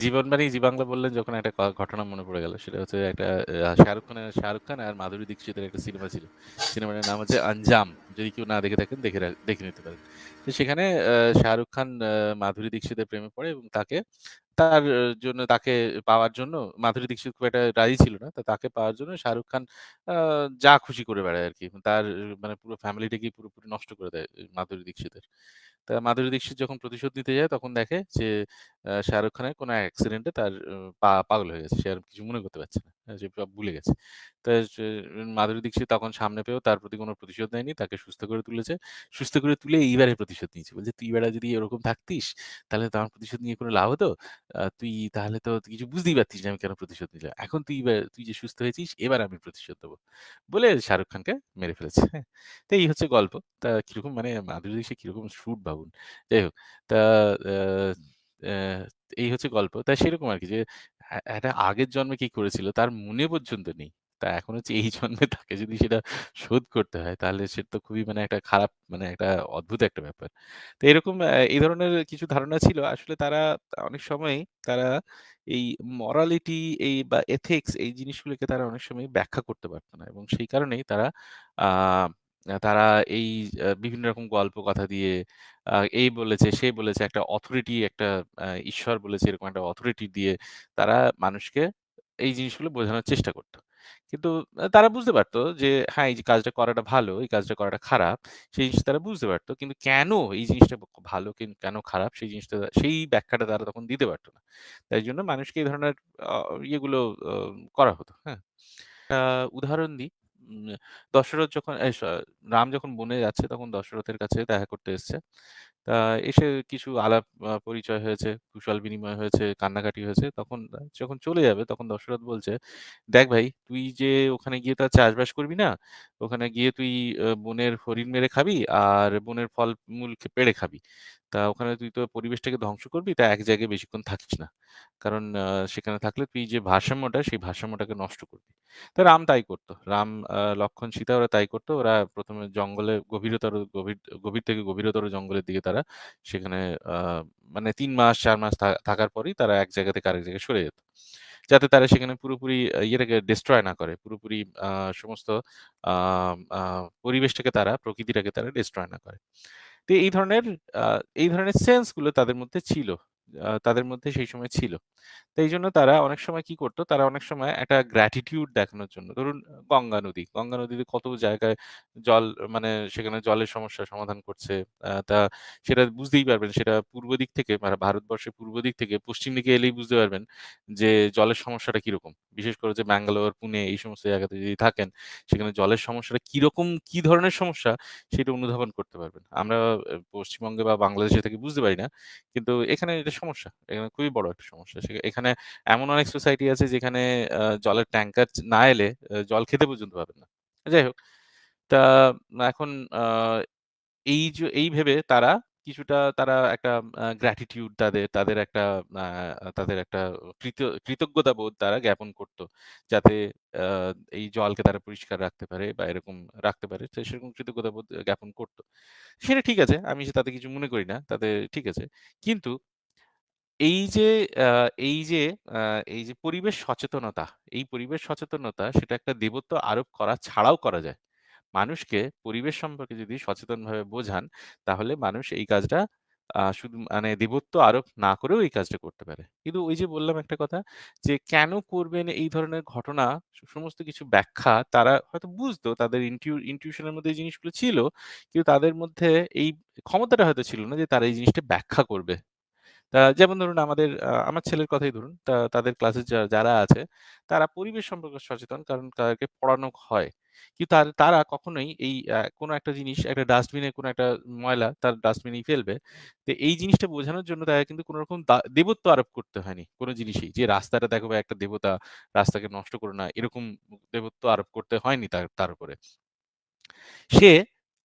জীবন জীবাংলা জি বাংলা বললেন যখন একটা ঘটনা মনে পড়ে গেল। সেটা হচ্ছে একটা শাহরুখ খানের, শাহরুখ খান আর মাধুরী দীক্ষিতের একটা সিনেমা ছিল। সিনেমাটার নাম হচ্ছে 'আঞ্জাম'। যদি কেউ না দেখে থাকেন, দেখে দেখে নিতে পারেন। তো সেখানে শাহরুখ খান মাধুরী দীক্ষিতের প্রেমে পড়ে এবং তাকে তার জন্য তাকে পাওয়ার জন্য, মাধুরী দীক্ষিত খুব একটা রাজি ছিল না। তো তাকে পাওয়ার জন্য শাহরুখ খান যা খুশি করে বেড়ায় আর কি তার মানে পুরো ফ্যামিলিটাকে পুরোপুরি নষ্ট করে দেয় মাধুরী দীক্ষিতের। তা মাধুরী দীক্ষিত যখন প্রতিশোধ নিতে যায়, তখন দেখে যে শাহরুখ খানের কোনো অ্যাক্সিডেন্টে তার পা পাগল হয়ে গেছে। সে আর কিছু মনে করতে পারছে না। সব ভুলে গেছে। তো মাধুরী দীক্ষিত তখন সামনে পেয়েও তার প্রতি কোনো প্রতিশোধ নেয়নি। তাকে সুস্থ করে তুলেছে। সুস্থ করে তুলে এইবারে প্রতিশোধ নিয়েছে। বলছে, "তুই বেটা যদি এরকম থাকতিস তাহলে তো আমার প্রতিশোধ নিয়ে কোনো লাভ হতো? তুই তাহলে তো কিছু বুঝতেই পারতিস না আমি কেন প্রতিশোধ নিলাম। এখন তুই তুই যে সুস্থ হয়েছিস এবার আমি প্রতিশোধ দেবো বলে শাহরুখ খানকে মেরে ফেলেছে। তো এই হচ্ছে গল্প। তা কীরকম মানে মাধুরী দীক্ষিত কীরকম শুট ভাবুন। যাই হোক তা এই হচ্ছে গল্প। তা সেরকম আর কি যে এ একটা আগের জন্মে কি করেছিল তার মনে পর্যন্ত নেই। তা এখন হচ্ছে এই জন্মে তাকে যদি সেটা শোধ করতে হয়, তাহলে সেটা তো খুবই মানে একটা খারাপ মানে একটা অদ্ভুত একটা ব্যাপার। তো এরকম এই ধরনের কিছু ধারণা ছিল। আসলে তারা অনেক সময় তারা এই মরালিটি এই বা এথিক্স এই জিনিসগুলোকে তারা অনেক সময় ব্যাখ্যা করতে পারতো না। এবং সেই কারণেই তারা তারা এই বিভিন্ন রকম গল্প কথা দিয়ে এই বলেছে, সে বলেছে একটা অথরিটি একটা ঈশ্বর বলেছে এরকম একটা অথরিটি দিয়ে তারা মানুষকে এই জিনিসগুলো বোঝানোর চেষ্টা করত। কিন্তু তারা বুঝতে পারত যে হ্যাঁ, এই যে কাজটা করাটা ভালো, এই কাজটা করাটা খারাপ, সেই জিনিসটা তারা বুঝতে পারত। কিন্তু কেন এই জিনিসটা ভালো কিন খারাপ সেই জিনিসটা সেই ব্যাখ্যাটা তারা তখন দিতে পারত না। তাই জন্য মানুষকে এই ধরনের ইয়েগুলো করা হতো। হ্যাঁ? উদাহরণ দিই। দশরথ যখন এই রাম যখন বনে যাচ্ছে তখন দশরথের কাছে দেখা করতে এসছে। তা এসে কিছু আলাপ পরিচয় হয়েছে, কুশল বিনিময় হয়েছে, কান্নাকাটি হয়েছে। তখন যখন চলে যাবে তখন দশরথ বলছে, "দেখ ভাই তুই যে ওখানে গিয়ে তো আর চাষবাস করবি না। ওখানে গিয়ে তুই আ বনের হরিণ মেরে খাবি আর বনের ফল-মূল খে পেড়ে খাবি। তা ওখানে তুই তো পরিবেশটাকে ধ্বংস করবি তা এক জায়গায় বেশিক্ষণ থাকিস না। কারণ সেখানে থাকলে তুই যে ভারসাম্যটা সেই ভারসাম্যটাকে নষ্ট করবি।" তো রাম তাই করত। রাম, লক্ষণ, সীতা ওরা তাই করত। ওরা ১ম এ জঙ্গলে গভীরতর গভীর গভীর থেকে গভীরতর জঙ্গলের দিকে সেখানে, আ মানে তিন মাস, চার মাস থাকার পরেই তারা এক জায়গা থেকে আরেক জায়গায় সরে যেত। যাতে তারা সেখানে পুরোপুরি ইয়েটাকে ডিস্ট্রয় না করে। পুরোপুরি সমস্ত পরিবেশটাকে তারা, প্রকৃতিটাকে তারা ডিস্ট্রয় না করে। তো এই ধরনের এই ধরনের সেন্সগুলো তাদের মধ্যে ছিল। তাদের মধ্যে সেই সময় ছিল। তো এইজন্য তারা অনেক সময় কি করতো তারা অনেক সময় একটা গ্র্যাটিটিউড দেখানোর জন্য ধরুন গঙ্গা নদী। গঙ্গা নদীতে কত জায়গায় জল মানে সেখানে জলের সমস্যা সমাধান করছে। তা সেটা বুঝতেই পারবেন সেটা পূর্ব দিক থেকে মানে ভারতবর্ষের পূর্ব দিক থেকে পশ্চিম দিকে এলেই বুঝতে পারবেন যে জলের সমস্যাটা কীরকম। বিশেষ করে যে ব্যাঙ্গালোর, পুনে এই সমস্ত জায়গাতে যদি থাকেন সেখানে জলের সমস্যাটা কীরকম কি ধরনের সমস্যা সেটা অনুধাবন করতে পারবেন। আমরা পশ্চিমবঙ্গে বা বাংলাদেশে থেকে বুঝতে পারি না। কিন্তু এখানে এটা সমস্যা। এখানে খুবই বড় একটা সমস্যা। এখানে এমন অনেক সোসাইটি আছে যেখানে জলের ট্যাংকার চ না এলে জল খেতে পর্যন্ত পাবেন না। যাই হোক। তা এখন এই যে, এই ভেবে তারা কিছুটা তারা একটা গ্র্যাটিটিউড তাদের তাদের একটা তাদের একটা কৃতজ্ঞতা বোধ তারা জ্ঞাপন করত। যাতে এই জলকে তারা পরিষ্কার রাখতে পারে বা এরকম রাখতে পারে। সেরকম কৃতজ্ঞতা বোধ জ্ঞাপন করত। সেটা ঠিক আছে। আমি তাতে কিছু মনে করি না। তাতে ঠিক আছে। কিন্তু এই যে এই যে এই যে পরিবেশ সচেতনতা, এই পরিবেশ সচেতনতা সেটা একটা দেবত্ব আরোপ করা ছাড়াও করা যায়। মানুষকে পরিবেশ সম্পর্কে যদি সচেতনভাবে বোঝান, তাহলে মানুষ এই কাজটা শুধু মানে দেবত্ব আরোপ না করেও এই কাজটা করতে পারে। কিন্তু ওই যে বললাম একটা কথা যে কেন করবেন এই ধরনের ঘটনা সমস্ত কিছু ব্যাখ্যা তারা হয়তো বুঝতো তাদের ইনটিউ মধ্যে এই জিনিসগুলো ছিল। কিন্তু তাদের মধ্যে এই ক্ষমতাটা হয়তো ছিল না যে তারা এই জিনিসটা ব্যাখ্যা করবে। যেমন ধরুন আমাদের আমার ছেলের কথাই ধরুন। তাদের ক্লাসে যারা আছে তারা পরিবেশ সম্পর্কে সচেতন কারণ তাদেরকে পড়ানো হয়। কিন্তু তারা কখনোই এই কোনো একটা জিনিস একটা ডাস্টবিনে কোনো একটা ময়লা তার ডাস্টবিনেই ফেলবে। তো এই জিনিসটা বোঝানোর জন্য তাকে কিন্তু কোনো রকম দেবত্ব আরোপ করতে হয়নি কোনো জিনিসই যে রাস্তাটা দেখো একটা দেবতা, রাস্তাকে নষ্ট করো না। এরকম দেবত্ব আরোপ করতে হয়নি তার তার উপরে। সে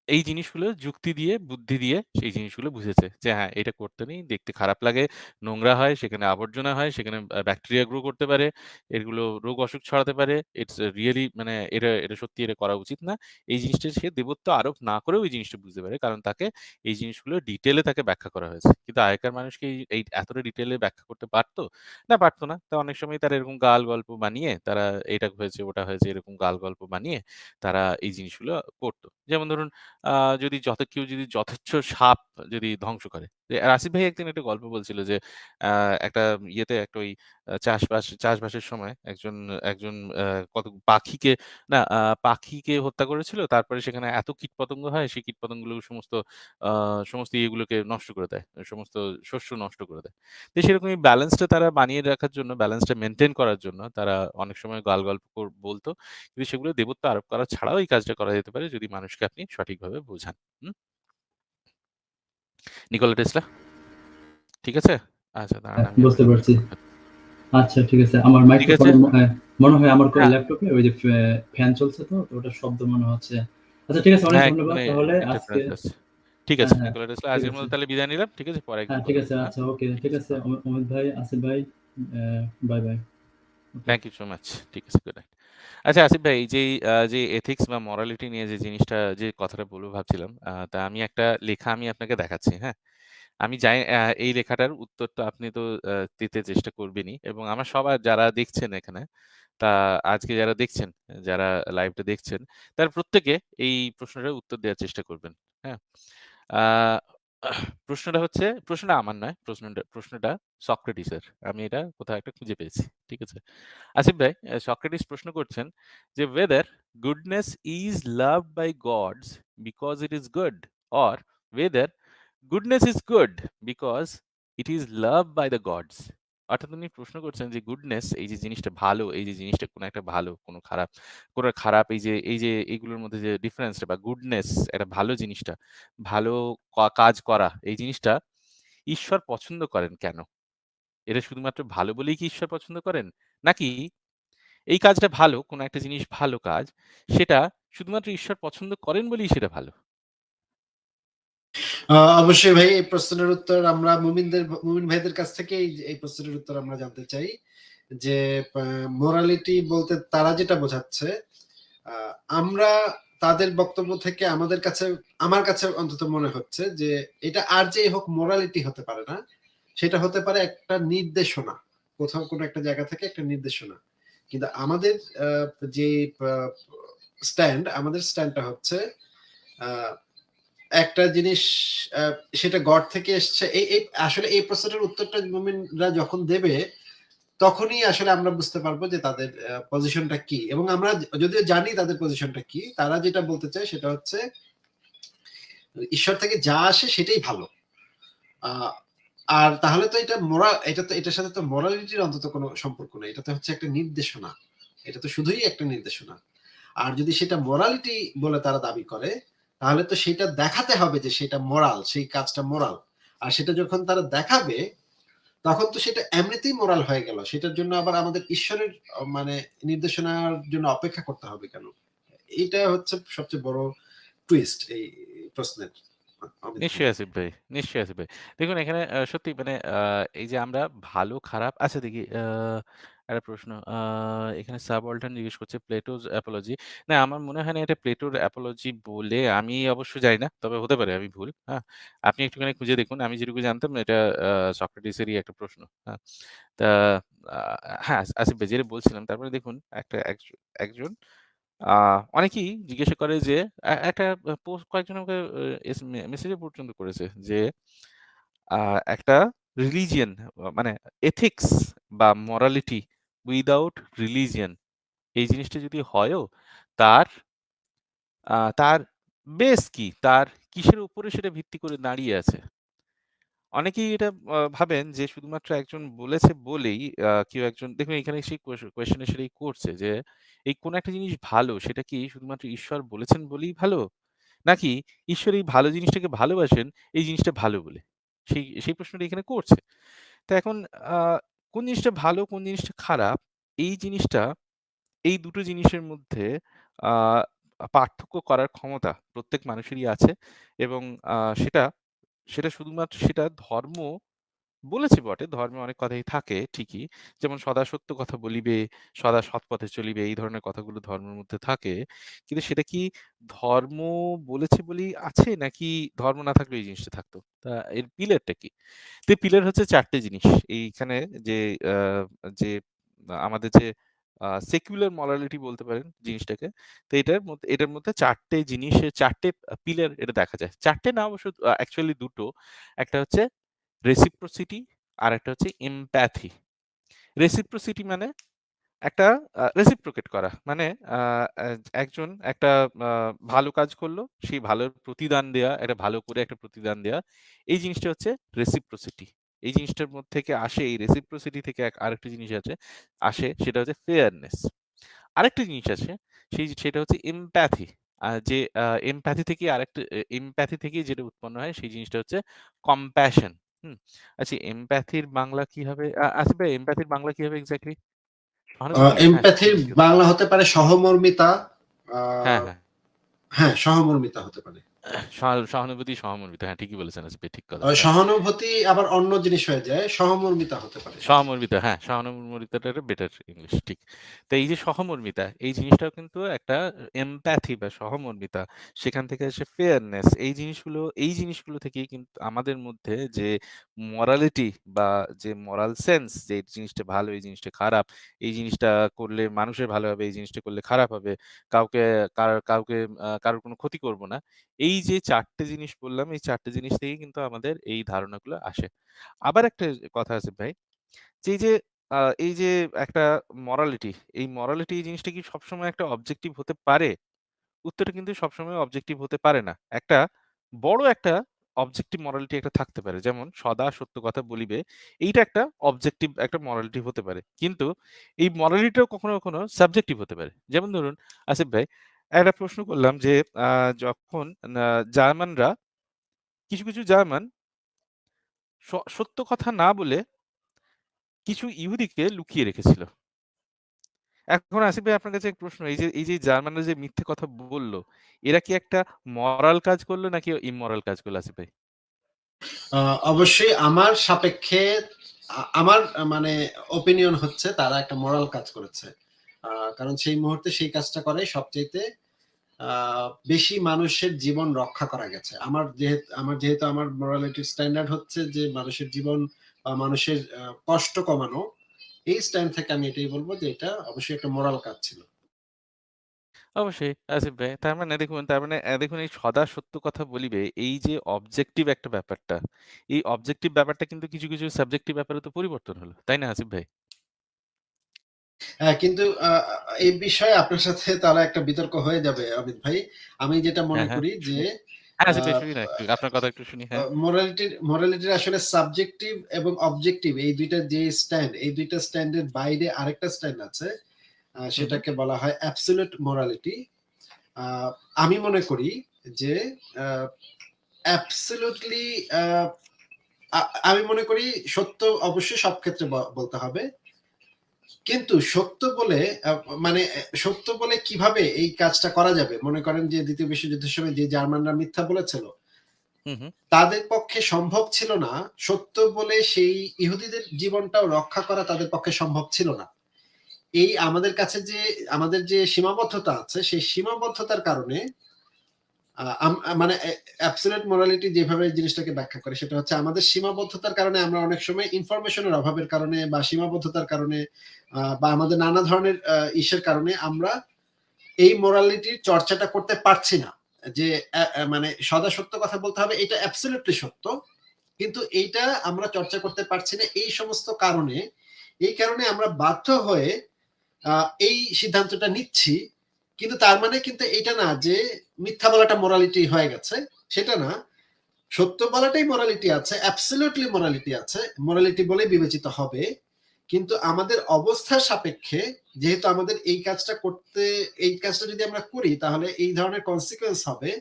এই জিনিসগুলো যুক্তি দিয়ে, বুদ্ধি দিয়ে সেই জিনিসগুলো বুঝেছে। যে হ্যাঁ, এটা করতে নেই, দেখতে খারাপ লাগে, নোংরা হয়, সেখানে আবর্জনা হয়, সেখানে ব্যাকটেরিয়া গ্রো করতে পারে, এগুলো রোগ অসুখ ছড়াতে পারে। ইটস রিয়েলি মানে এটা এটা সত্যি এটা করা উচিত না। এই জিনিসটা সে দেবত্ব আরোপ না করেও এই জিনিসটা বুঝতে পারে। কারণ তাকে এই জিনিসগুলো ডিটেলে তাকে ব্যাখ্যা করা হয়েছে। কিন্তু আগেকার মানুষকে এই এতটা ডিটেলে ব্যাখ্যা করতে পারতো না পারতো না। তা অনেক সময় তারা এরকম গাল গল্প বানিয়ে তারা এটা হয়েছে, ওটা হয়েছে এরকম গাল গল্প বানিয়ে তারা এই জিনিসগুলো করত। যেমন ধরুন যদি যত কেউ যদি যথেচ্ছ সাপ যদি ধ্বংস করে। যে ভাই একদিন একটা গল্প বলছিল যে একটা ইয়েতে একটা ওই চাষবাস চাষবাসের সময় একজন একজন কত পাখিকে না পাখিকে হত্যা করেছিল। তারপরে সেখানে এত কীটপতঙ্গ হয় সেই কীটপতঙ্গগুলো সমস্ত সমস্ত ইয়েগুলোকে নষ্ট করে দেয়। সমস্ত শস্য নষ্ট করে দেয়। তো সেরকমই ব্যালেন্সটা তারা বানিয়ে রাখার জন্য, ব্যালেন্সটা মেনটেন করার জন্য তারা অনেক সময় গাল গল্প বলতো কিন্তু সেগুলো দেবত্ব আরোপ করা ছাড়াও এই কাজটা করা যেতে পারে যদি মানুষকে আপনি সঠিকভাবে বোঝান। হুম? Nikola Tesla? ঠিক আছে? আচ্ছা দাঁড়ান হ্যাঁ, আমি বুঝতে পারছি। আচ্ছা ঠিক আছে। আমার মাইক্রোফোন হ্যাঁ, মনে হয় আমার হ্যাঁ। ল্যাপটপে ওই যে ফ্যান চলছে তো, ওটার শব্দ মনে হচ্ছে। আচ্ছা ঠিক আছে অনেক হ্যাঁ, ধন্যবাদ তাহলে আজকে ঠিক হ্যাঁ, আছে, হ্যাঁ। নিকোলা টেসলা আজকের মতো তাহলে বিদায় নিলাম। ঠিক আছে? পরে হ্যাঁ, ঠিক আছে। হ্যাঁ? আচ্ছা ওকে। ঠিক আছে। হ্যাঁ। অমিত ভাই, আসিফ ভাই, bye, bye. Thank you so much. ঠিক আছে, গুড নাইট। আচ্ছা আসিফ ভাই যে যে এথিক্স বা মরালিটি নিয়ে যে জিনিসটা যে কথাটা বলব ভাবছিলাম, তা আমি একটা লেখা আমি আপনাকে দেখাচ্ছি, হ্যাঁ? আমি আ এই লেখাটার উত্তর তো আপনি তো দিতে চেষ্টা করবেনই এবং আমার সবার যারা দেখছেন এখানে, তা আজকে যারা দেখছেন, যারা লাইভটা দেখছেন, তারা প্রত্যেকে এই প্রশ্নটার উত্তর দেওয়ার চেষ্টা করবেন। হ্যাঁ? প্রশ্নটা হচ্ছে প্রশ্নটা আমার নয়, প্রশ্নটা প্রশ্নটা সক্রেটিসের। আমি এটা কোথাও একটা খুঁজে পেয়েছি, ঠিক আছে? আসিফ ভাই সক্রেটিস প্রশ্ন করছেন যে whether goodness is love by gods because it is good or whether goodness is good because it is love by the gods অর্থাৎ উনি প্রশ্ন করছেন যে গুডনেস এই যে জিনিসটা ভালো, এই যে জিনিসটা কোনো একটা ভালো, কোনো খারাপ, কোনো খারাপ এই যে এই যে এইগুলোর মধ্যে যে ডিফারেন্সটা বা গুডনেস একটা ভালো জিনিসটা, ভালো কাজ করা এই জিনিসটা ঈশ্বর পছন্দ করেন কেন? এটা শুধুমাত্র ভালো বলেই কি ঈশ্বর পছন্দ করেন? নাকি এই কাজটা ভালো, কোনো একটা জিনিস ভালো কাজ, সেটা শুধুমাত্র ঈশ্বর পছন্দ করেন বলেই সেটা ভালো? অবশ্যই ভাই এই প্রশ্নের উত্তর আমরা মুমিনদের মুমিন ভাইদের কাছ থেকেই এই প্রশ্নের উত্তর আমরা জানতে চাই। যে মোরালিটি বলতে তারা যেটা বোঝাচ্ছে, আমরা তাদের বক্তব্য থেকে আমাদের কাছে আমার কাছে অন্তত মনে হচ্ছে যে এটা আর যেই হোক মোরালিটি হতে পারে না। সেটা হতে পারে একটা নির্দেশনা। কোথাও কোনো একটা জায়গা থেকে একটা নির্দেশনা। কিন্তু আমাদের যে স্ট্যান্ড, আমাদের স্ট্যান্ডটা হচ্ছে আ একটা জিনিস সেটা গড থেকে এসছে। এই আসলে এই প্রশ্নটার উত্তরটা মুমিনরা যখন দেবে, তখনই আসলে আমরা বুঝতে পারব যে তাদের পজিশনটা কি। এবং আমরা যদিও জানি তাদের পজিশনটা কি, তারা যেটা বলতে চায় সেটা হচ্ছে ঈশ্বর থেকে যা আসে সেটাই ভালো। আর তাহলে তো এটা মোরা এটা তো এটার সাথে তো মোরালিটির অন্তত কোনো সম্পর্ক নেই। এটা তো হচ্ছে একটা নির্দেশনা। এটা তো শুধুই একটা নির্দেশনা। আর যদি সেটা মোরালিটি বলে তারা দাবি করে, তাহলে তো সেটা দেখাতে হবে যে সেটা মোরাল, সেই কাজটা মোরাল। আর সেটা যখন তারা দেখাবে, তখন তো সেটা এমনিতেই মোরাল হয়ে গেল। সেটার জন্য আবার আমাদের ঈশ্বরের মানে নির্দেশনার জন্য অপেক্ষা করতে হবে কেন? এইটা হচ্ছে সবচেয়ে বড় টুইস্ট এই প্রশ্নের। নিশ্চয়ই আসিফ ভাই, নিশ্চয়ই আসিফ ভাই। দেখুন এখানে সত্যি মানে এই যে আমরা ভালো খারাপ আচ্ছা দেখি আ একটা প্রশ্ন। এখানে সাবঅল্টার্ন জিজ্ঞেস করছে প্লেটোস অ্যাপোলজি। না আমার মনে হয় না এটা প্লেটোর অ্যাপোলজি বলে আমি অবশ্য জানি না। তবে হতে পারে আমি ভুল। হ্যাঁ? আপনি একটুখানি খুঁজে দেখুন। আমি যেটুকু জানতাম এটা সক্রেটিসেরই একটা প্রশ্ন। হ্যাঁ? তা হ্যাঁ, আসিফ ভাই যেটা বলছিলাম তারপরে দেখুন একটা একজ একজন আ অনেকেই জিজ্ঞাসা করে যে একটা পোস্ট কয়েকজন আমাকে এস মে মেসেজও পর্যন্ত করেছে যে একটা রিলিজিয়ান মানে এথিক্স বা মোরালিটি উইথআউট রিলিজিয়ন এই জিনিসটা যদি হয়ও, তার তার বেস কি? তার কিসের উপরে সেটা ভিত্তি করে দাঁড়িয়ে আছে? অনেকেই এটা ভাবেন যে শুধুমাত্র একজন বলেছে বলেই কেউ একজন, দেখুন এখানে সেই কোয়েশ কোয়েশ্চেন এ সেটাই করছে যে, এই কোন একটা জিনিস ভালো, সেটা কি শুধুমাত্র ঈশ্বর বলেছেন বলেই ভালো? নাকি ঈশ্বর এই ভালো জিনিসটাকে ভালোবাসেন, এই জিনিসটা ভালো বলে? সেই সেই প্রশ্নটা এখানে করছে। তো এখন কোন জিনিসটা ভালো, কোন জিনিসটা খারাপ এই জিনিসটা এই দুটো জিনিসের মধ্যে পার্থক্য করার ক্ষমতা প্রত্যেক মানুষেরই আছে এবং সেটা সেটা শুধুমাত্র সেটা ধর্ম বলেছে বটে, ধর্মে অনেক কথাই থাকে ঠিকই। যেমন সদা সত্য কথা বলিবে, সদা সৎ পথে চলিবে এই ধরনের কথাগুলো ধর্মের মধ্যে থাকে। কিন্তু সেটা কি ধর্ম বলেছে বলেই আছে নাকি ধর্ম না থাকলে এই জিনিসটা থাকতো? তা এর পিলারটা কি? তো পিলার হচ্ছে চারটে জিনিস। এইখানে যে যে আমাদের যে সেকুলার মোরালিটি বলতে পারেন জিনিসটাকে। তো এটার মধ্যে এটার মধ্যে ৪ টে জিনিসের ৪ টে আ পিলার এটা দেখা যায়। চারটে না অবশ্য অ্যাকচুয়ালি ২ টো। একটা হচ্ছে রেসিপ্রোসিটি আর একটা হচ্ছে এমপ্যাথি। রেসিপ্রোসিটি মানে একটা রেসিপ্রোকেট করা। মানে একজন একটা ভালো কাজ করল, সেই ভালোর প্রতিদান দেয়া, একটা ভালো করে একটা প্রতিদান দেয়া। এই জিনিসটা হচ্ছে রেসিপ্রোসিটি। এই জিনিসটার মধ্যে থেকে আসে এই রেসিপ্রোসিটি থেকে আরেকটা জিনিস আছে আসে সেটা হচ্ছে ফেয়ারনেস। আরেকটা জিনিস আছে সেই সেটা হচ্ছে এমপ্যাথি। যে এমপ্যাথি থেকে আরেকটা এমপ্যাথি থেকেই যেটা উৎপন্ন হয় সেই জিনিসটা হচ্ছে কম্প্যাশন। হুম? আচ্ছা এমপ্যাথির বাংলা কি হবে? আ আসিফ ভাই এমপ্যাথির বাংলা কি হবে এক্সাক্টলি? আ সহানুভূতি? হ্যাঁ, এমপ্যাথির। বাংলা হতে পারে সহমর্মিতা। আ হ্যাঁ, হ্যাঁ। হ্যাঁ, সহমর্মিতা হতে পারে। সহা সহানুভূতি, সহমর্মিতা। হ্যাঁ, ঠিকই বলেছেন আসিফ ঠিক কথা। সহানুভূতি আবার অন্য জিনিস হয়ে যায়। সহমর্মিতা হতে পারে। সহমর্মিতা, হ্যাঁ, সহানুমর্মিতাটা বেটার ইংলিশ ঠিক। তো এই যে সহমর্মিতা, এই জিনিসটাও কিন্তু একটা এমপ্যাথি বা সহমর্মিতা, সেখান থেকে আসে ফেয়ারনেস। এই জিনিসগুলো এই জিনিসগুলো থেকেই কিন্তু আমাদের মধ্যে যে মোরালিটি বা যে মোরাল সেন্স যে জিনিসটা ভালো, এই জিনিসটা খারাপ, এই জিনিসটা করলে মানুষের ভালো হবে, এই জিনিসটা করলে খারাপ হবে, কাউকে কার কাউকে কারোর কোনো ক্ষতি করব না। এই যে ৪ টে জিনিস বললাম, এই ৪ টে জিনিস থেকেই কিন্তু আমাদের এই ধারণাগুলো আসে। আবার একটা কথা আছে ভাই, যে এই যে এই যে একটা মোরালিটি, এই মোরালিটি এই জিনিসটা কি সবসময় একটা অবজেক্টিভ হতে পারে? উত্তরটা কিন্তু সবসময় অবজেক্টিভ হতে পারে না। একটা বড় একটা অবজেক্টিভ মরালিটি একটা থাকতে পারে। যেমন সদা সত্য কথা বলিবে। এইটা একটা অবজেক্টিভ একটা মরালিটি হতে পারে। কিন্তু এই মোরালিটিটাও কখনো, কখনো সাবজেক্টিভ হতে পারে। যেমন ধরুন আসিফ ভাই, একটা প্রশ্ন করলাম যে আ যখন না জার্মানরা কিছু, কিছু জার্মান স সত্য কথা না বলে কিছু ইহুদিকে লুকিয়ে রেখেছিল। এখন আসিফ ভাই আপনার কাছে প্রশ্ন, এই যে এই যে জার্মানরা যে মিথ্যে কথা বলল এরা কি একটা মরাল কাজ করল নাকি ইমরাল কাজ করল আসিফ ভাই? আ অবশ্যই আমার সাপেক্ষে আমার মানে ওপিনিয়ন হচ্ছে তারা একটা মোরাল কাজ করেছে। আ কারণ সেই মুহূর্তে সেই কাজটা করে সবচাইতে আ বেশি মানুষের জীবন রক্ষা করা গেছে। আমার যেহেতু আমার যেহেতু আমার মোরালিটি স্ট্যান্ডার্ড হচ্ছে যে মানুষের জীবন বা মানুষের কষ্ট কমানো। এই স্ট্যান্ড থেকে আমি এটাই বলব যে এটা অবশ্যই একটা মোরাল কাজ ছিল। অবশ্যই আসিফ ভাই। তার মানে দেখুন তার মানে দেখুন এই সদা সত্য কথা বলিবে, এই যে অবজেক্টিভ একটা ব্যাপারটা, এই অবজেক্টিভ ব্যাপারটা কিন্তু কিছু, কিছু সাবজেক্টিভ ব্যাপারে তো পরিবর্তন হলো। তাই না আসিফ ভাই? হ্যাঁ, কিন্তু আ এই বিষয়ে আপনার সাথে তাহলে একটা বিতর্ক হয়ে যাবে অমিত ভাই। আমি যেটা মনে হ্যাঁ, হ্যাঁ, করি যে। হ্যাঁ, আ শুনি না একটু। আপনার কথা একটু শুনি। আ হ্যাঁ। মোরালিটির মোরালিটির আসলে সাবজেক্টিভ এবং অবজেক্টিভ এই ২ টার যে স্ট্যান্ড, এই ২ টা স্ট্যান্ডের বাইরে আরেকটা স্ট্যান্ড আছে। আ হু, হু। সেটাকে বলা হয় অ্যাবসোলিউট মোরালিটি। আ আমি মনে করি যে আ অ্যাবসোলিউটলি আ আ আমি মনে করি সত্য অবশ্যই সব ক্ষেত্রে ব বলতে হবে। কিন্তু সত্য বলে মানে সত্য বলে কীভাবে এই কাজটা করা যাবে? মনে করেন যে ২য় বিশ্বযুদ্ধের সময় যে জার্মানরা মিথ্যা বলেছিল। তাদের পক্ষে সম্ভব ছিল না সত্য বলে সেই ইহুদিদের জীবনটাও রক্ষা করা তাদের পক্ষে সম্ভব ছিল না। এই আমাদের কাছে যে আমাদের যে সীমাবদ্ধতা আছে সেই সীমাবদ্ধতার কারণে মানে এ অ্যাবসোলিউট মোরালিটি যেভাবে জিনিসটাকে ব্যাখ্যা করে, সেটা হচ্ছে আমাদের সীমাবদ্ধতার কারণে আমরা অনেক সময় ইনফরমেশনের অভাবের কারণে বা সীমাবদ্ধতার কারণে বা আমাদের নানা ধরনের ইসের কারণে আমরা এই মোরালিটির চর্চাটা করতে পারছি না। যে মানে সদা সত্য কথা বলতে হবে, এটা অ্যাবসোলিউটলি সত্য। কিন্তু এইটা আমরা চর্চা করতে পারছি না এই সমস্ত কারণে। এই কারণে আমরা বাধ্য হয়ে এই সিদ্ধান্তটা নিচ্ছি। কিন্তু তার মানে কিন্তু এইটা না যে মিথ্যা বলাটা মোরালিটি হয়ে গেছে। সেটা না। সত্য বলাটাই মোরালিটি আছে। অ্যাবসোলিউটলি মোরালিটি আছে। মোরালিটি বলেই বিবেচিত হবে। কিন্তু আমাদের অবস্থার সাপেক্ষে, যেহেতু আমাদের এই কাজটা করতে, এই কাজটা যদি আমরা করি, তাহলে এই ধরনের কনসিকুয়েন্স হবে।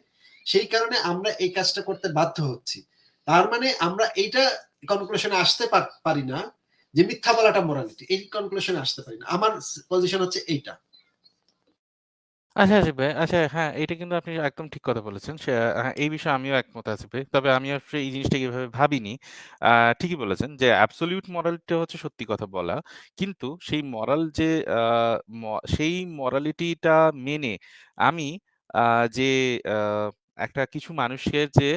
সেই কারণে আমরা এই কাজটা করতে বাধ্য হচ্ছি। তার মানে আমরা এইটা কনক্লুশন আসতে পার না যে মিথ্যা বলাটা মোরালিটি। এই কনক্লুশন আসতে পারি না। আমার পজিশন হচ্ছে এইটা। আচ্ছা আসিফ ভাই, আচ্ছা হ্যাঁ, এটা কিন্তু আপনি একদম ঠিক কথা বলেছেন। সে হ্যাঁ, এই বিষয়ে আমিও একমত আসিফ ভাই। তবে আমি আসলে এই জিনিসটাকে এভাবে ভাবিনি। ঠিকই বলেছেন যে অ্যাবসোলিউট মোরালিটি হচ্ছে সত্যি কথা বলা। কিন্তু সেই মরাল যে ম সেই মোরালিটিটা মেনে আমি যে একটা কিছু মানুষের যে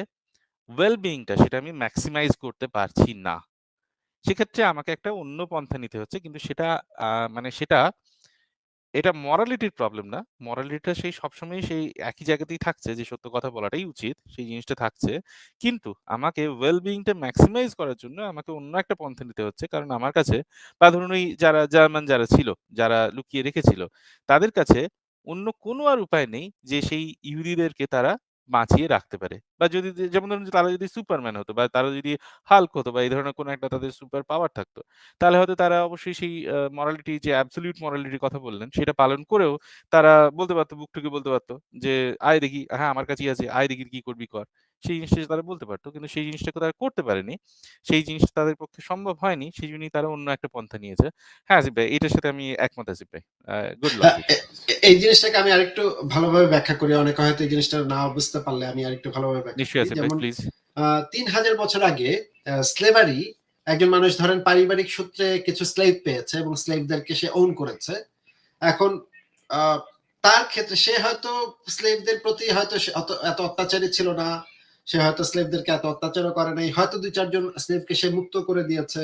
ওয়েল সেটা আমি ম্যাক্সিমাইজ করতে পারছি না। সেক্ষেত্রে আমাকে একটা অন্য পন্থা নিতে হচ্ছে। কিন্তু সেটা মানে সেটা এটা মরালিটির প্রবলেম না। মোরালিটিটা সেই সবসময়ই সেই একই জায়গাতেই থাকছে যে সত্য কথা বলাটাই উচিত। সেই জিনিসটা থাকছে। কিন্তু আমাকে ওয়েল বিইং ম্যাক্সিমাইজ করার জন্য আমাকে অন্য একটা পন্থা নিতে হচ্ছে। কারণ আমার কাছে বা ধরুন ওই যারা জার্মান যারা ছিল, যারা লুকিয়ে রেখেছিল, তাদের কাছে অন্য কোনো আর উপায় নেই যে সেই ইহুদিদেরকে তারা বাঁচিয়ে রাখতে পারে। বা যদি যেমন ধরুন তারা যদি সুপারম্যান হতো বা তারা যদি হাল্ক হতো বা এই ধরনের কোনো একটা তাদের সুপার পাওয়ার থাকতো। তাহলে হয়তো তারা অবশ্যই সেই মরালিটি যে অ্যাবসোলিউট মোরালিটির কথা বললেন, সেটা পালন করেও তারা বলতে পারতো বুক ঠুকে বলতে পারতো যে, "আয় দেখি, হ্যাঁ, আমার কাছেই আছে। আয় দেখি কি করবি কর।" সেই জিনিসটা তারা বলতে পারতো কিন্তু সেই জিনিসটাকে তারা করতে পারেনি। সেই জিনিসটা তাদের পক্ষে সম্ভব হয়নি। সেই জন্যই তারা অন্য একটা পন্থা নিয়েছে। হ্যাঁ, আসিফ ভাই, এটার সাথে আমি একমত আসিফ ভাই। গুড। এ এ- এই জিনিসটাকে আমি আরেকটু ভালোভাবে ব্যাখ্যা করি। অনেকে হয়তো এই জিনিসটা না বুঝতে পারলে আমি আরেকটু ভালোভাবে ব্যাখ্যা নিশ্চয়ই প্লিজ। আ ৩০০০ বছর আগে স্লেভারি একজন মানুষ ধরেন পারিবারিক সূত্রে কিছু স্লেভ পেয়েছে এবং স্লেভদেরকে সে ওন করেছে। এখন তার ক্ষেত্রে সে হয়তো স্লেভদের প্রতি হয়তো এত অত্যাচারী ছিল না। সে হয়তো স্লেভদেরকে এত অত্যাচারও করে নাই। হয়তো ২-৪ জন স্লেভকে সে মুক্ত করে দিয়েছে।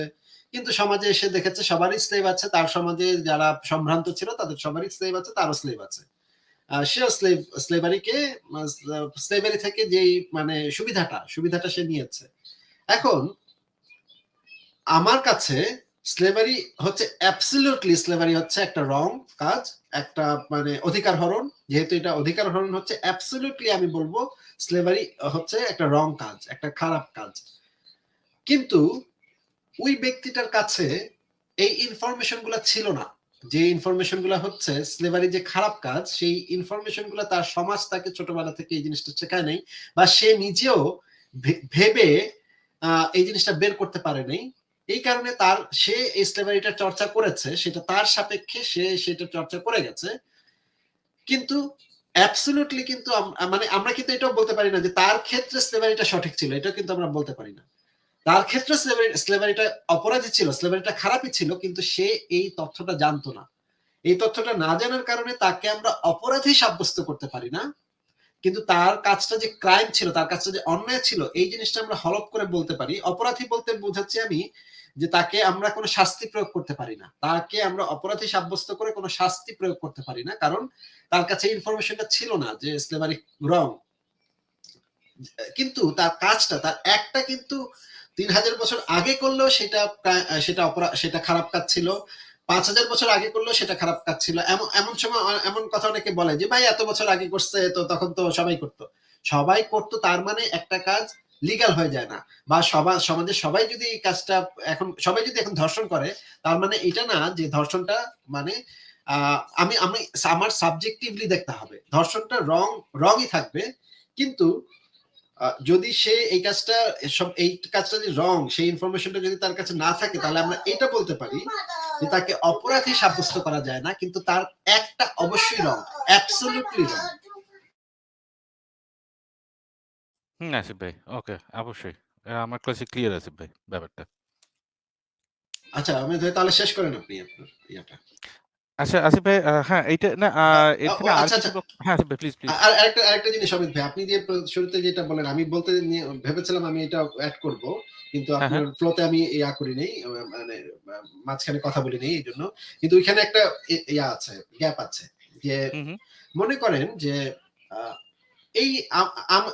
কিন্তু সমাজে এসে দেখেছে সবারই স্লেভ আছে। তার সমাজে যারা সম্ভ্রান্ত ছিল তাদের সবারই স্লেভ আছে, তারও স্লেভ আছে। সেও স্লেভ স্লেভারিকে স্লেভারি থেকে যেই মানে সুবিধাটা, সুবিধাটা সে নিয়েছে। এখন আমার কাছে স্লেভারি হচ্ছে অ্যাবসোলিউটলি স্লেভারি হচ্ছে একটা রং কাজ, একটা মানে অধিকার হরণ। যেহেতু এটা অধিকার হরণ হচ্ছে অ্যাবসোলিউটলি আমি বলব স্লেভারি হচ্ছে একটা রং কাজ, একটা খারাপ কাজ। কিন্তু ওই ব্যক্তিটার কাছে এই ইনফরমেশনগুলা ছিল না। যে ইনফরমেশনগুলা হচ্ছে স্লেভারি যে খারাপ কাজ, সেই ইনফরমেশনগুলা তার সমাজ তাকে ছোটবেলা থেকে এই জিনিসটা শেখায় নাই বা সে নিজেও ভেবে এই জিনিসটা বের করতে পারে নাই। এই কারণে তার সে এই স্লেভারিটার চর্চা করেছে, সেটা তার সাপেক্ষে সে সেটা চর্চা করে গেছে। কিন্তু অ্যাবসোলিউটলি কিন্তু মানে আমরা কিন্তু এটাও বলতে পারি না যে তার ক্ষেত্রে স্লেভারিটা সঠিক ছিল। এটাও কিন্তু আমরা বলতে পারি না। তার ক্ষেত্রে স্লেভারিটা অপরাধী ছিল, স্লেভারিটা খারাপই ছিল কিন্তু সে এই তথ্যটা জানতো না। এই তথ্যটা না জানার কারণে তাকে আমরা অপরাধী সাব্যস্ত করতে পারি না। কিন্তু তার কাজটা যে ক্রাইম ছিল, তার কাজটা যে অন্যায় ছিল, এই জিনিসটা আমরা হলফ করে বলতে পারি। অপরাধী বলতে বোঝাচ্ছি আমি যে তাকে আমরা কোনো শাস্তি প্রয়োগ করতে পারি না। তাকে আমরা অপরাধী সাব্যস্ত করে কোনো শাস্তি প্রয়োগ করতে পারি না। কারণ তার কাছে ইনফরমেশনটা ছিল না যে স্লেভারি রং। কিন্তু তার কাজটা তার একটা কিন্তু ৩০০০ বছর আগে করলেও সেটা সেটা অপরা সেটা খারাপ কাজ ছিল। ৫০০০ বছর আগে করলেও সেটা খারাপ কাজ ছিল। এমন এমন সময় এমন কথা অনেকে বলে যে, "ভাই এত বছর আগে করছে তো তখন তো সবাই করত।" সবাই করত তার মানে একটা কাজ লিগ্যাল হয়ে যায় না। বা সবা সমাজের সবাই যদি এই কাজটা এখন সবাই যদি এখন ধর্ষণ করে, তার মানে এটা না যে ধর্ষণটা মানে আমি আমি আমার সাবজেক্টিভলি দেখতে হবে। ধর্ষণটা রং রংই থাকবে। কিন্তু যদি সে এই কাজটা সব এই কাজটা যে রং, সেই ইনফরমেশনটা যদি তার কাছে না থাকে তাহলে আমরা এটা বলতে পারি যে তাকে অপরাধী সাব্যস্ত করা যায় না। কিন্তু তার একটা অবশ্যই রং। অ্যাবসোলিউটলি রং। হুম, আসিফ ভাই। ওকে, অবশ্যই। আমার কাছে ক্লিয়ার আসিফ ভাই ব্যাপারটা। আচ্ছা, আমি তাহলে শেষ করেন আপনি আপনার ইয়াটা। আচ্ছা, আসিফ ভাই হ্যাঁ, এইটা না এখানে আর আচ্ছা, আচ্ছা। হ্যাঁ, আসিফ ভাই প্লিজ, প্লিজ। আর আরেকটা জিনিস অমিত ভাই, আপনি যে শুরুতে যেটা বললেন, আমি বলতে ভেবেছিলাম আমি এটা এড করব। কিন্তু হ্যাঁ, আপনার হ্যাঁ। ফ্লোতে আমি ইয়া করি নাই। মানে মাঝখানে কথা বলি নাই এইজন্য। কিন্তু ওইখানে একটা ইয়া আছে, গ্যাপ আছে। যে। মনে করেন যে এই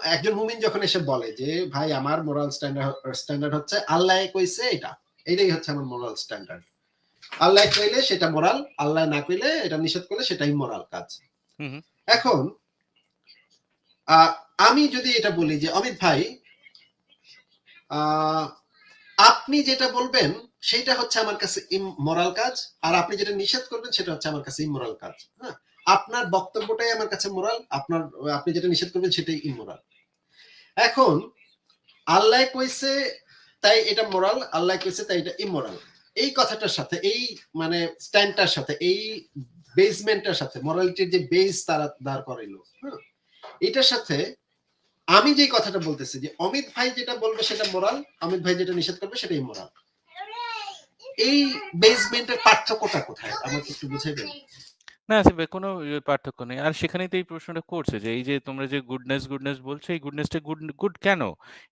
একজন মুমিন যখন এসে বলে যে, "ভাই আমার মোরাল স্ট্যান্ডার্ড স্ট্যান্ডার্ড হচ্ছে আল্লাহ কইছে এটা। এটাই হচ্ছে আমার মোরাল স্ট্যান্ডার্ড। আল্লাহ কইলে সেটা মোরাল, আল্লাহ না কইলে এটা নিষেধ করলে সেটাই ইমোরাল কাজ।" এখন আমি যদি এটা বলি যে, "অমিত ভাই আপনি যেটা বলবেন সেটা হচ্ছে আমার কাছে ইমোরাল কাজ। আর আপনি যেটা নিষেধ করবেন সেটা হচ্ছে আমার কাছে ইমোরাল কাজ।" হ্যাঁ? আপনার বক্তব্যটাই আমার কাছে মোরাল, আপনার আপনি যেটা নিষেধ করবেন সেটাই ইমোরাল। এখন আল্লাহ কইছে তাই এটা মোরাল, আল্লাহ কইছে তাই এটা ইমোরাল। এই কথাটার সাথে, এই মানে স্ট্যান্ডটার সাথে, এই বেসমেন্টটার সাথে মরালিটির যে বেস তারা দাঁড় করাইলো হ্যাঁ এটার সাথে আমি যে কথাটা বলতেছি যে, অমিত ভাই যেটা বলবে সেটা মোরাল অমিত ভাই যেটা নিষেধ করবে সেটাই মোরাল এই বেসমেন্টের পার্থক্যটা কোথায়? আমাকে একটু বুঝাইবেন? না আসিফ কোনো ইয়ে পার্থক্য নেই। আর সেখানেই তো এই প্রশ্নটা করছে যে এই যে তোমরা যে গুডনেস গুডনেস বলছো এই গুডনেসটা গুড গুড কেন?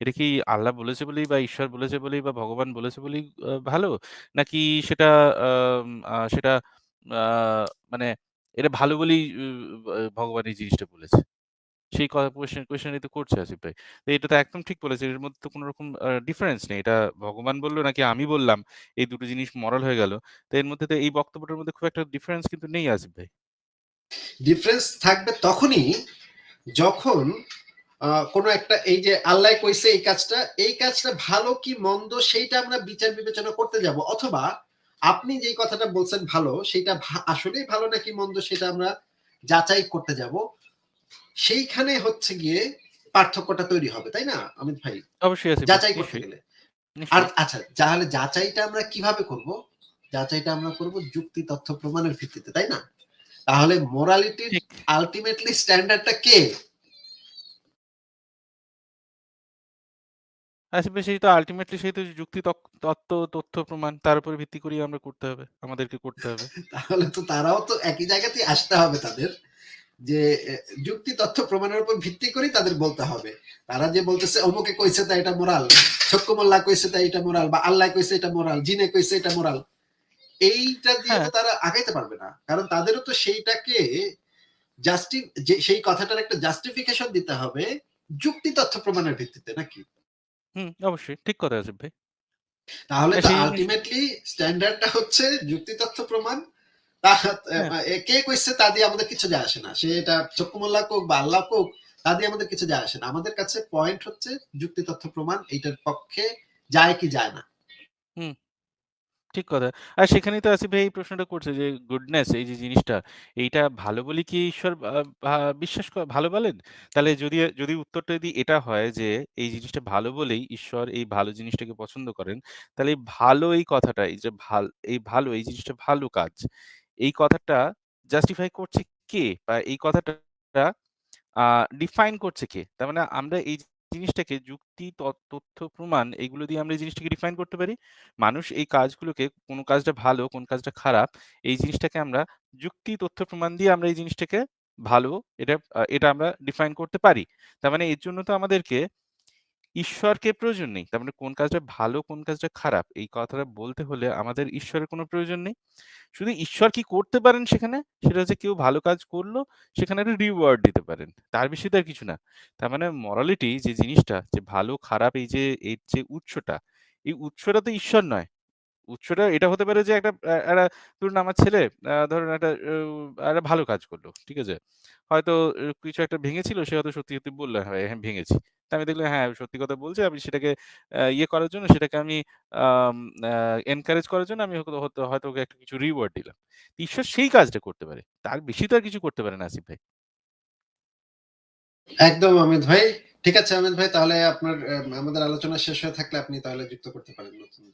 এটা কি আল্লাহ বলেছে বলেই বা ঈশ্বর বলেছে বলেই বা ভগবান বলেছে বলেই ভালো? নাকি সেটা আম, আহ, সেটা আহ, মানে এটা ভালো বলেই আহ, ভগবান এই জিনিসটা বলেছে? সেই কোয়েশ্চেনই তো করছে আসিফ ভাই। তো এটা তো একদম ঠিক বলেছে, এর মধ্যে তো কোনো রকম ডিফারেন্স নেই। এটা ভগবান বলল নাকি আমি বললাম, এই দুটো জিনিস মরাল হয়ে গেল। তো এর মধ্যে তো এই বক্তব্যটার মধ্যে খুব একটা ডিফারেন্স কিন্তু নেই আসিফ ভাই। ডিফারেন্স থাকবে তখনই যখন কোনো একটা এই যে আল্লাহ কইছে এই কাজটা এই কাজটা ভালো কি মন্দ সেইটা আমরা বিচার বিবেচনা করতে যাব। অথবা আপনি যেই কথাটা বলছেন ভালো সেটা আসলেই ভালো নাকি মন্দ সেটা আমরা যাচাই করতে যাব। সেইখানে হচ্ছে গিয়ে পার্থক্যটা তৈরি হবে তাই না অমিত ভাই? অবশ্যই যাচাই করতে গেলে। আর আচ্ছা তাহলে যাচাইটা আমরা কীভাবে করব? যাচাইটা আমরা করব যুক্তি তথ্য প্রমাণের ভিত্তিতে তাই না? তাহলে মোরালিটির আলটিমেটলি স্ট্যান্ডার্ডটা কে? আসিফ ভাই সেই তো আলটিমেটলি সেই তো যুক্তি তত্ত্ব তথ্য প্রমাণ তার উপরে ভিত্তি করেই আমরা করতে হবে আমাদেরকে করতে হবে। তাহলে তো তারাও তো একই জায়গাতেই আসতে হবে তাদের। যে যুক্তি তথ্য প্রমাণের উপর ভিত্তি করে তাদের বলতে হবে। তারা যে বলতেছে অমুকে কইছে তাই এটা মোরাল ছক্কু মোল্লা কইছে তাই এটা মোরাল বা আল্লাহ কইছে এটা মোরাল জিনে কইছে এটা মোরাল। এইটা দিয়ে হ্যাঁ। তো তারা আগাইতে পারবে না। কারণ তাদেরও তো সেইটাকে জাস্টি যে সেই কথাটার একটা জাস্টিফিকেশন দিতে হবে যুক্তি তথ্য প্রমাণের ভিত্তিতে নাকি? হুম অবশ্যই। ঠিক কথা আসিফ ভাই। তাহলে তো আলটিমেটলি স্ট্যান্ডার্ডটা হচ্ছে যুক্তি তথ্য প্রমাণ তা কে কইছে তা দিয়ে আমাদের কিছু যায় আসে না। সে এটা কোক বা আল্লাহ কোক তা দিয়ে আমাদের কিছু যায় আসে না। আমাদের কাছে পয়েন্ট হচ্ছে যুক্তি তথ্য প্রমাণ এইটার পক্ষে যায় কি যায় না। হুম। ঠিক কথা। আর সেখানেই তো আসিফ এই প্রশ্নটা করছে যে গুডনেস এই যে জিনিসটা এইটা ভালো বলি কি ঈশ্বর বিশ্বাস ভালো বলেন? তাহলে যদি যদি উত্তরটা যদি এটা হয় যে এই জিনিসটা ভালো বলেই ঈশ্বর এই ভালো জিনিসটাকে পছন্দ করেন তাহলে এই ভালো এই কথাটা এই যে ভালো এই ভালো এই জিনিসটা ভালো কাজ। এই কথাটা জাস্টিফাই করছে কে? বা এই কথাটা ডিফাইন করছে কে? তার মানে আমরা এই জিনিসটাকে যুক্তি তথ্য, প্রমাণ এইগুলো দিয়ে আমরা এই জিনিসটাকে ডিফাইন করতে পারি। মানুষ এই কাজগুলোকে, কোন কাজটা ভালো, কোন কাজটা খারাপ, এই জিনিসটাকে আমরা যুক্তি, তথ্য, প্রমাণ দিয়ে আমরা এই জিনিসটাকে ভালো, এটা এটা আমরা ডিফাইন করতে পারি। তার মানে এর জন্য তো আমাদেরকে ঈশ্বরকে প্রয়োজন নেই। তার মানে কোন কাজটা ভালো, কোন কাজটা খারাপ, এই কথাটা বলতে হলে আমাদের ঈশ্বরের কোনো প্রয়োজন নেই। শুধু ঈশ্বর কি করতে পারেন সেখানে? সেটা হচ্ছে কেউ ভালো কাজ করল, সেখানে একটা রিওয়ার্ড দিতে পারেন। তার বেশি তার কিছু না। তার মানে মরালিটি যে জিনিসটা, যে ভালো, খারাপ, এই যে, এর যে উৎসটা, এই উৎসটা তো ঈশ্বর নয়। উৎসটা এটা হতে পারে যে একটা একটা ধরুন আমার ছেলে ধরুন একটা একটা ভালো কাজ করল, ঠিক আছে? হয়তো কিছু একটা ভেঙেছিল, সে হয়তো সত্যি সত্যি বলল হ্যাঁ হ্যাঁ ভেঙেছি। তা আমি দেখলাম হ্যাঁ সত্যি কথা বলছে, আমি সেটাকে ইয়ে করার জন্য, সেটাকে আমি এনকারেজ করার জন্য আমি হয়তো ওকে একটা কিছু রিওয়ার্ড দিলাম। ঈশ্বর সেই কাজটা করতে পারে। তার বেশি তো আর কিছু করতে পারে না আসিফ ভাই। একদম অমিত ভাই। ঠিক আছে অমিত ভাই, তাহলে আপনার আমাদের আলোচনা শেষ হয়ে থাকলে আপনি তাহলে যুক্ত করতে পারেন নতুন।